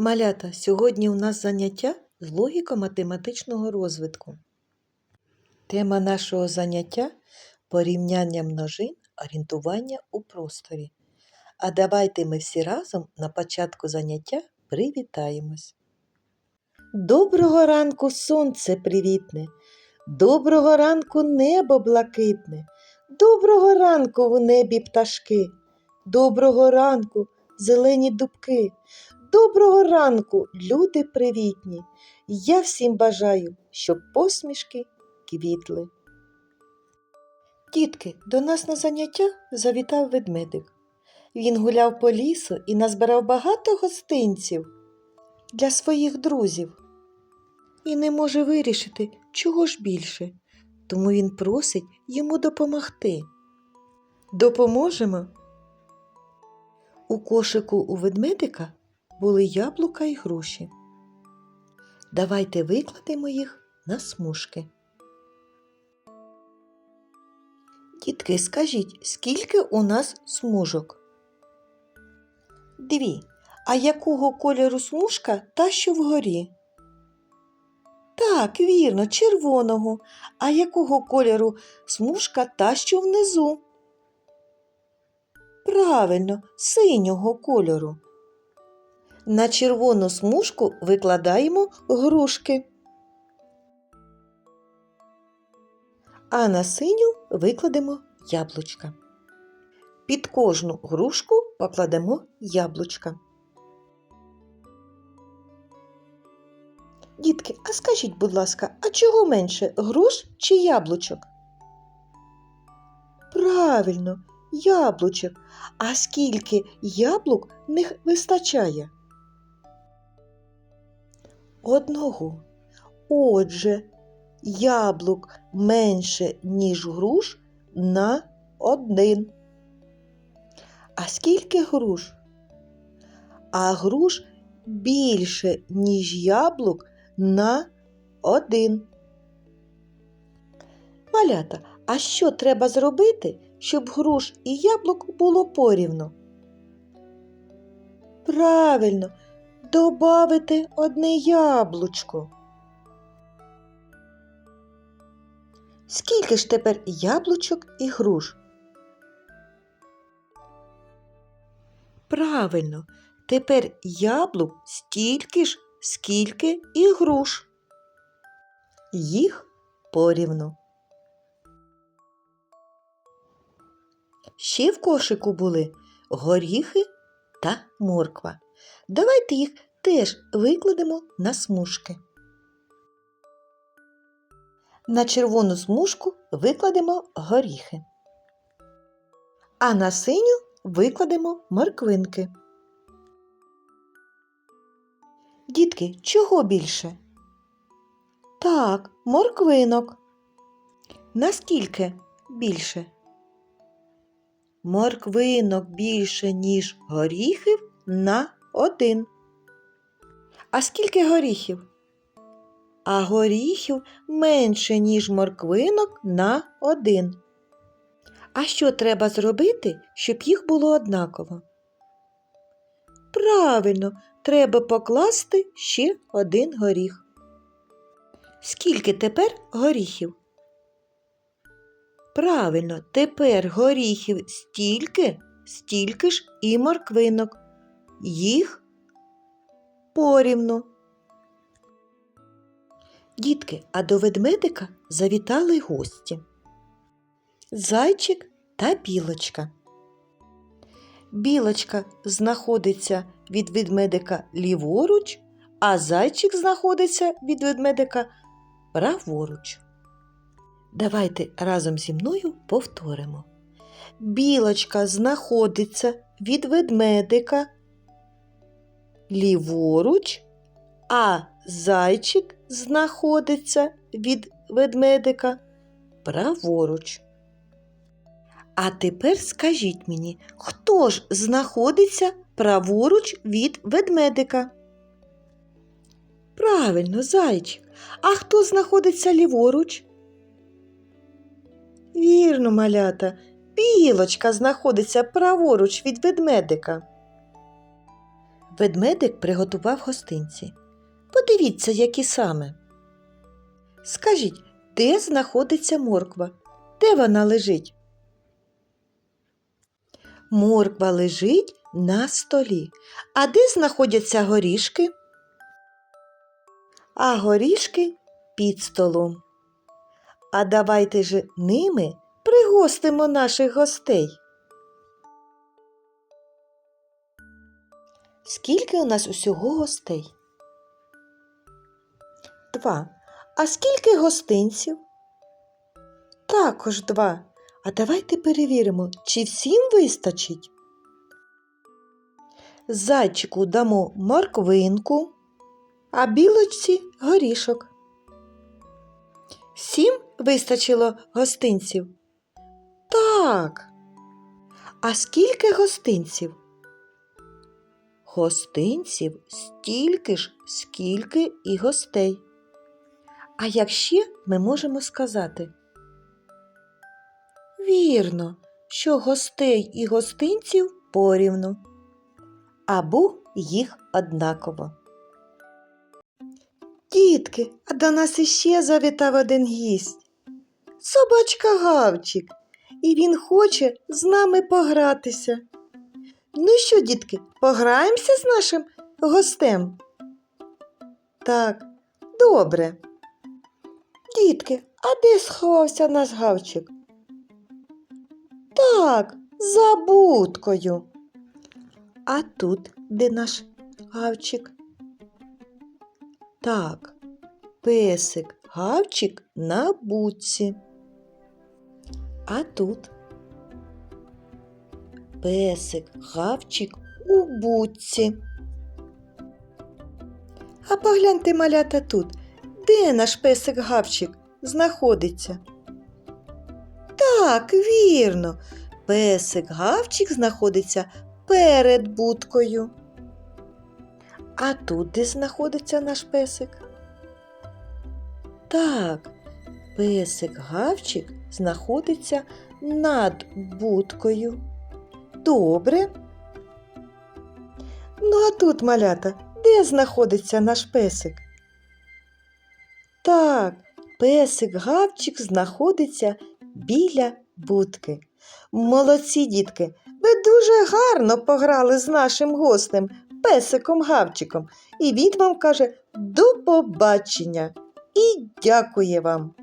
Малята, сьогодні у нас заняття з логіко-математичного розвитку. Тема нашого заняття порівняння множин, орієнтування у просторі. А давайте ми всі разом на початку заняття привітаємось. Доброго ранку сонце привітне, доброго ранку небо блакитне, доброго ранку в небі пташки, доброго ранку зелені дубки. Доброго ранку, люди привітні! Я всім бажаю, щоб посмішки квітли. Дітки, до нас на заняття завітав ведмедик. Він гуляв по лісу і назбирав багато гостинців для своїх друзів. І не може вирішити, чого ж більше, тому він просить йому допомогти. Допоможемо? У кошику у ведмедика були яблука і груші. Давайте викладемо їх на смужки. Дітки, скажіть, скільки у нас смужок? Дві. А якого кольору смужка та що вгорі? Так, вірно, червоного. А якого кольору смужка та що внизу? Правильно, синього кольору. На червону смужку викладаємо грушки, а на синю викладемо яблучка. Під кожну грушку покладемо яблучка. Дітки, а скажіть, будь ласка, а чого менше груш чи яблучок? Правильно, яблучок. А скільки яблук них вистачає? Одного. Отже, яблук менше, ніж груш на один. А скільки груш? А груш більше, ніж яблук на один. Малята, а що треба зробити, щоб груш і яблук було порівну? Правильно, добавити одне яблучко. Скільки ж тепер яблучок і груш? Правильно, тепер яблук стільки ж, скільки і груш. Їх порівну. Ще в кошику були горіхи та морква. Давайте їх теж викладемо на смужки. На червону смужку викладемо горіхи, а на синю викладемо морквинки. Дітки, чого більше? Так, морквинок. Наскільки більше? Морквинок більше, ніж горіхів на один. А скільки горіхів? А горіхів менше, ніж морквинок на один. А що треба зробити, щоб їх було однаково? Правильно, треба покласти ще один горіх. Скільки тепер горіхів? Правильно, тепер горіхів стільки, стільки ж і морквинок. Їх порівну. Дітки, а до ведмедика завітали гості. Зайчик та білочка. Білочка знаходиться від ведмедика ліворуч, а зайчик знаходиться від ведмедика праворуч. Давайте разом зі мною повторимо. Білочка знаходиться від ведмедика ліворуч, а зайчик знаходиться від ведмедика праворуч. А тепер скажіть мені, хто ж знаходиться праворуч від ведмедика? Правильно, зайчик. А хто знаходиться ліворуч? Вірно, малята, білочка знаходиться праворуч від ведмедика. Ведмедик приготував гостинці. Подивіться, які саме. Скажіть, де знаходиться морква? Де вона лежить? Морква лежить на столі. А де знаходяться горішки? А горішки під столом. А давайте ж ними пригостимо наших гостей. Скільки у нас усього гостей? Два. А скільки гостинців? Також два. А давайте перевіримо, чи всім вистачить. Зайчику дамо морквинку, а білочці горішок. Всім вистачило гостинців? Так. А скільки гостинців? Гостинців стільки ж, скільки і гостей. А як ще ми можемо сказати? Вірно, що гостей і гостинців порівну, або їх однаково. Дітки, а до нас іще завітав один гість. Собачка Гавчик, і він хоче з нами погратися. Ну що, дітки, пограємося з нашим гостем? Так, добре. Дітки, а де сховався наш гавчик? Так, за будкою. А тут де наш гавчик? Так, песик гавчик на будці. А тут песик гавчик у будці. А погляньте, малята тут, де наш песик гавчик знаходиться? Так, вірно, песик гавчик знаходиться перед будкою. А тут де знаходиться наш песик? Так, песик гавчик знаходиться над будкою. Добре. Ну, а тут, малята, де знаходиться наш песик? Так, песик гавчик знаходиться біля будки. Молодці, дітки, ви дуже гарно пограли з нашим гостем, песиком гавчиком, і він вам каже до побачення і дякує вам.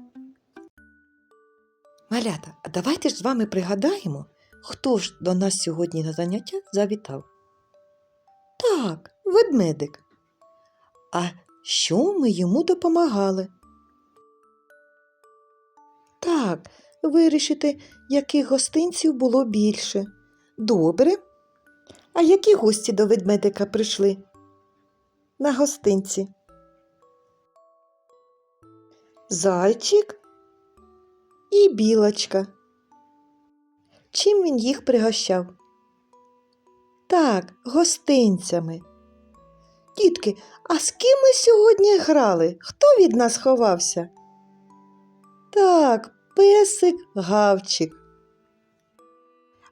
Малята, а давайте ж з вами пригадаємо, хто ж до нас сьогодні на заняття завітав. Так, ведмедик. А що ми йому допомагали? Так, вирішити, яких гостинців було більше. Добре. А які гості до ведмедика прийшли? На гостинці? Зайчик і білочка. Чим він їх пригощав? Так, гостинцями. Дітки, а з ким ми сьогодні грали? Хто від нас ховався? Так, песик Гавчик.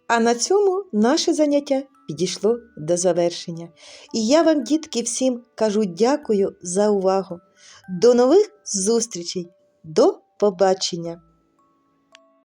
А на цьому наше заняття підійшло до завершення. І я вам, дітки, всім кажу дякую за увагу. До нових зустрічей. До побачення!